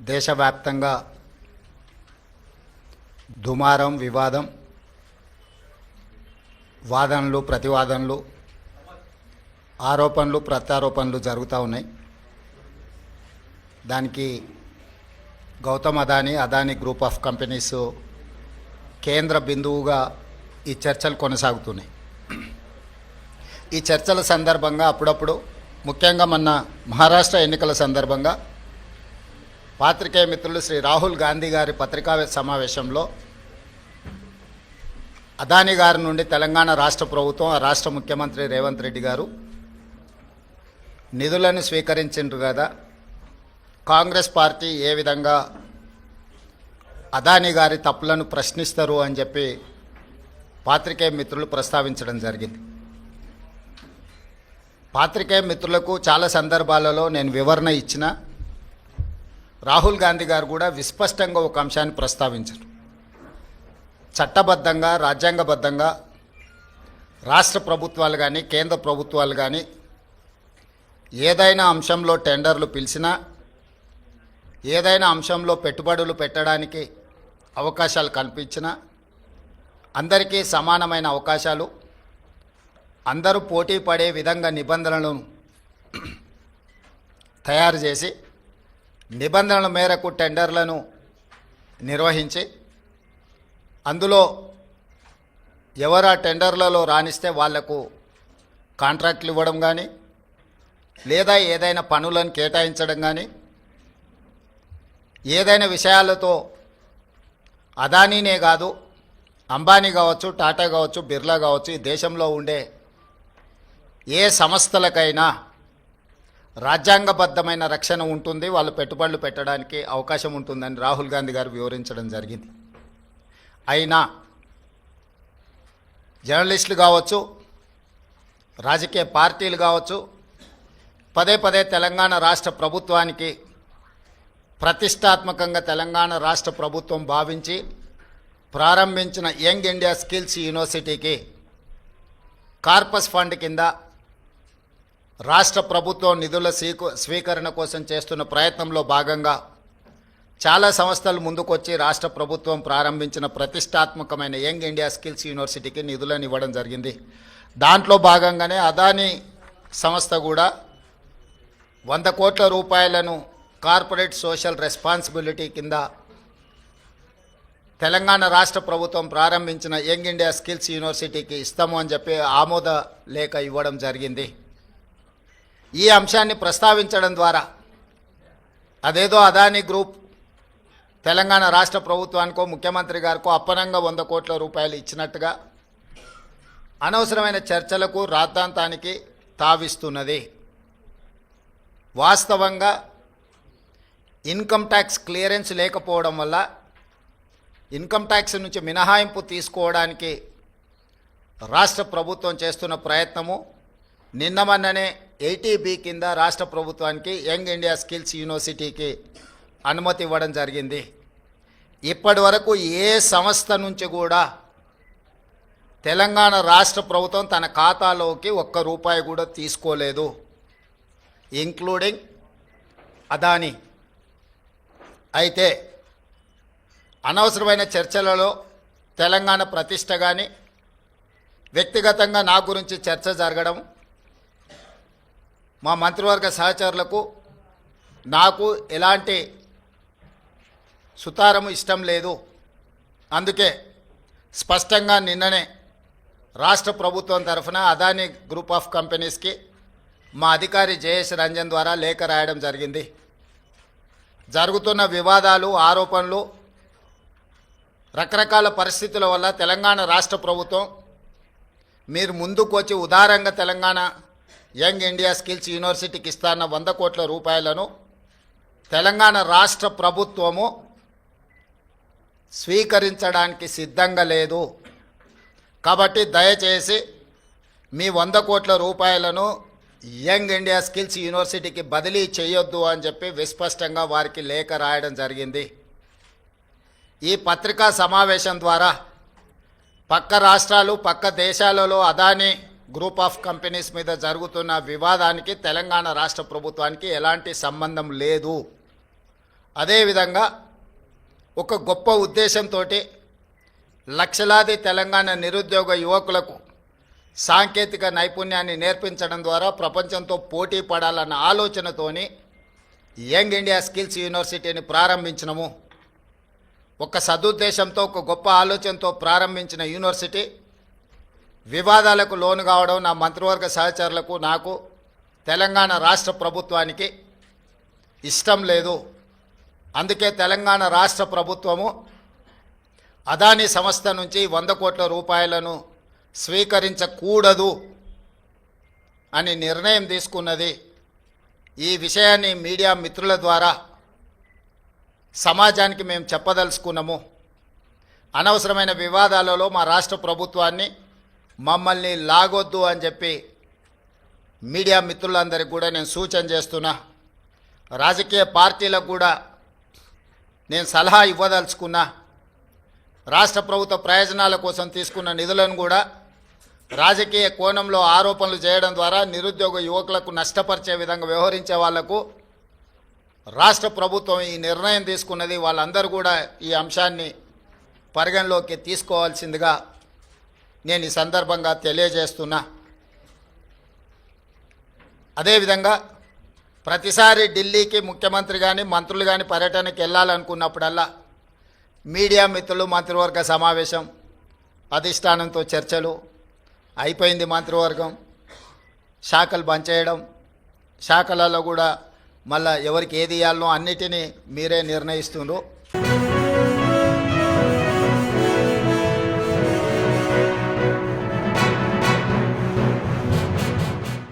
దేశవ్యాప్తంగా దుమారం వివాదం వాదనలు ప్రతివాదనలు ఆరోపణలు ప్రత్యారోపణలు జరుగుతూ ఉన్నాయి. దానికి Gautam Adani Adani group of companies కేంద్ర బిందువుగా ఈ చర్చలు కొనసాగుతున్నాయి. ఈ చర్చల సందర్భంగా అప్పుడప్పుడు ముఖ్యంగా మొన్న మహారాష్ట్ర ఎన్నికల సందర్భంగా పాత్రికేయ మిత్రులు శ్రీ రాహుల్ గాంధీ గారి పత్రికా సమావేశంలో అదానీ గారి నుండి తెలంగాణ రాష్ట్ర ప్రభుత్వం ఆ రాష్ట్ర ముఖ్యమంత్రి రేవంత్ రెడ్డి గారు నిధులను స్వీకరించిండ్రు కదా. కాంగ్రెస్ పార్టీ ఏ విధంగా అదానీ గారి తప్పులను ప్రశ్నిస్తారు అని చెప్పి పాత్రికేయ మిత్రులు ప్రస్తావించడం జరిగింది. పాత్రికేయ మిత్రులకు చాలా సందర్భాలలో నేను వివరణ ఇచ్చిన రాహుల్ గాంధీ గారు కూడా విస్పష్టంగా ఒక అంశాన్ని ప్రస్తావించారు. చట్టబద్ధంగా రాజ్యాంగబద్ధంగా రాష్ట్ర ప్రభుత్వాలు కానీ కేంద్ర ప్రభుత్వాలు కానీ ఏదైనా అంశంలో టెండర్లు పిలిచినా ఏదైనా అంశంలో పెట్టుబడులు పెట్టడానికి అవకాశాలు కల్పించినా అందరికీ సమానమైన అవకాశాలు అందరూ పోటీ పడే విధంగా నిబంధనలను తయారు చేసి నిబంధనల మేరకు టెండర్లను నిర్వహించి అందులో ఎవరు ఆ టెండర్లలో రాణిస్తే వాళ్ళకు కాంట్రాక్ట్లు ఇవ్వడం కానీ లేదా ఏదైనా పనులను కేటాయించడం కానీ ఏదైనా విషయాలతో అదానీనే కాదు అంబానీ కావచ్చు టాటా కావచ్చు బిర్లా కావచ్చు ఈ దేశంలో ఉండే ఏ సంస్థలకైనా రాజ్యాంగబద్ధమైన రక్షణ ఉంటుంది వాళ్ళు పెట్టుబడులు పెట్టడానికి అవకాశం ఉంటుందని రాహుల్ గాంధీ గారు వివరించడం జరిగింది. అయినా జర్నలిస్టులు కావచ్చు రాజకీయ పార్టీలు కావచ్చు పదే పదే తెలంగాణ రాష్ట్ర ప్రభుత్వానికి ప్రతిష్టాత్మకంగా తెలంగాణ రాష్ట్ర ప్రభుత్వం భావించి ప్రారంభించిన యంగ్ ఇండియా స్కిల్స్ యూనివర్సిటీకి కార్పస్ ఫండ్ కింద రాష్ట్ర ప్రభుత్వం నిధుల స్వీకరణ కోసం చేస్తున్న ప్రయత్నంలో భాగంగా చాలా సంస్థలు ముందుకొచ్చి రాష్ట్ర ప్రభుత్వం ప్రారంభించిన ప్రతిష్టాత్మకమైన యంగ్ ఇండియా స్కిల్స్ యూనివర్సిటీకి నిధులను ఇవ్వడం జరిగింది. దాంట్లో భాగంగానే అదానీ సంస్థ కూడా వంద కోట్ల రూపాయలను కార్పొరేట్ సోషల్ రెస్పాన్సిబిలిటీ కింద తెలంగాణ రాష్ట్ర ప్రభుత్వం ప్రారంభించిన యంగ్ ఇండియా స్కిల్స్ యూనివర్సిటీకి ఇస్తాము అని చెప్పి ఆమోద లేఖ ఇవ్వడం జరిగింది. ఈ అంశాన్ని ప్రస్తావించడం ద్వారా అదేదో అదానీ గ్రూప్ తెలంగాణ రాష్ట్ర ప్రభుత్వానికో ముఖ్యమంత్రి గారికో అప్పనంగా వంద కోట్ల రూపాయలు ఇచ్చినట్టుగా అనవసరమైన చర్చలకు రాద్ధాంతానికి తావిస్తున్నది. వాస్తవంగా ఇన్కమ్ ట్యాక్స్ క్లియరెన్స్ లేకపోవడం వల్ల ఇన్కమ్ ట్యాక్స్ నుంచి మినహాయింపు తీసుకోవడానికి రాష్ట్ర ప్రభుత్వం చేస్తున్న ప్రయత్నము నిన్నమన్ననే ఎయిటీబీ కింద రాష్ట్ర ప్రభుత్వానికి యంగ్ ఇండియా స్కిల్స్ యూనివర్సిటీకి అనుమతి ఇవ్వడం జరిగింది. ఇప్పటి వరకు ఏ సంస్థ నుంచి కూడా తెలంగాణ రాష్ట్ర ప్రభుత్వం తన ఖాతాలోకి ఒక్క రూపాయి కూడా తీసుకోలేదు. ఇంక్లూడింగ్ అదానీ అయితే అనవసరమైన చర్చలలో తెలంగాణ ప్రతిష్ట కానీ వ్యక్తిగతంగా నా గురించి చర్చ జరగడం మా మంత్రివర్గ సహచరులకు నాకు ఎలాంటి సుతారము ఇష్టం లేదు. అందుకే స్పష్టంగా నిన్ననే రాష్ట్ర ప్రభుత్వం తరఫున అదానీ గ్రూప్ ఆఫ్ కంపెనీస్కి మా అధికారి జయేష్ రంజన్ ద్వారా లేఖ రాయడం జరిగింది. జరుగుతున్న వివాదాలు ఆరోపణలు రకరకాల పరిస్థితుల వల్ల తెలంగాణ రాష్ట్ర ప్రభుత్వం మీరు ముందుకు వచ్చి ఉదారంగా తెలంగాణ యంగ్ ఇండియా స్కిల్స్ యూనివర్సిటీకి ఇస్తాన్న వంద కోట్ల రూపాయలను తెలంగాణ రాష్ట్ర ప్రభుత్వము స్వీకరించడానికి సిద్ధంగా లేదు. కాబట్టి దయచేసి మీ వంద కోట్ల రూపాయలను యంగ్ ఇండియా స్కిల్స్ యూనివర్సిటీకి బదిలీ చేయొద్దు అని చెప్పి విస్పష్టంగా వారికి లేఖ రాయడం జరిగింది. ఈ పత్రికా సమావేశం ద్వారా పక్క రాష్ట్రాలు పక్క దేశాలలో అదానీ గ్రూప్ ఆఫ్ కంపెనీస్ మీద జరుగుతున్న వివాదానికి తెలంగాణ రాష్ట్ర ప్రభుత్వానికి ఎలాంటి సంబంధం లేదు. అదేవిధంగా ఒక గొప్ప ఉద్దేశంతో లక్షలాది తెలంగాణ నిరుద్యోగ యువకులకు సాంకేతిక నైపుణ్యాన్ని నేర్పించడం ద్వారా ప్రపంచంతో పోటీ పడాలన్న ఆలోచనతోని యంగ్ ఇండియా స్కిల్స్ యూనివర్సిటీని ప్రారంభించినము. ఒక సదుద్దేశంతో ఒక గొప్ప ఆలోచనతో ప్రారంభించిన యూనివర్సిటీ వివాదాలకు లోను కావడం నా మంత్రివర్గ సహచరులకు నాకు తెలంగాణ రాష్ట్ర ప్రభుత్వానికి ఇష్టం లేదు. అందుకే తెలంగాణ రాష్ట్ర ప్రభుత్వము అదానీ సంస్థ నుంచి వంద కోట్ల రూపాయలను స్వీకరించకూడదు అని నిర్ణయం తీసుకున్నది. ఈ విషయాన్ని మీడియా మిత్రుల ద్వారా సమాజానికి మేము చెప్పదలుచుకున్నాము. అనవసరమైన వివాదాలలో మా రాష్ట్ర ప్రభుత్వాన్ని మమ్మల్ని లాగొద్దు అని చెప్పి మీడియా మిత్రులందరికీ కూడా నేను సూచన చేస్తున్నా. రాజకీయ పార్టీలకు కూడా నేను సలహా ఇవ్వదలుచుకున్నా. రాష్ట్ర ప్రభుత్వ ప్రయోజనాల కోసం తీసుకున్న నిధులను కూడా రాజకీయ కోణంలో ఆరోపణలు చేయడం ద్వారా నిరుద్యోగ యువకులకు నష్టపరిచే విధంగా వ్యవహరించే వాళ్ళకు రాష్ట్ర ప్రభుత్వం ఈ నిర్ణయం తీసుకున్నది. వాళ్ళందరూ కూడా ఈ అంశాన్ని పరిగణలోకి తీసుకోవాల్సిందిగా నేను ఈ సందర్భంగా తెలియజేస్తున్నా. అదేవిధంగా ప్రతిసారి ఢిల్లీకి ముఖ్యమంత్రి కానీ మంత్రులు కానీ పర్యటనకి వెళ్ళాలనుకున్నప్పుడల్లా మీడియా మిత్రులు మంత్రివర్గ సమావేశం అధిష్టానంతో చర్చలు అయిపోయింది మంత్రివర్గం శాఖలు బంద్ చేయడం శాఖలలో కూడా మళ్ళీ ఎవరికి ఏది ఇవ్వాలనో అన్నిటినీ మీరే నిర్ణయిస్తున్నారు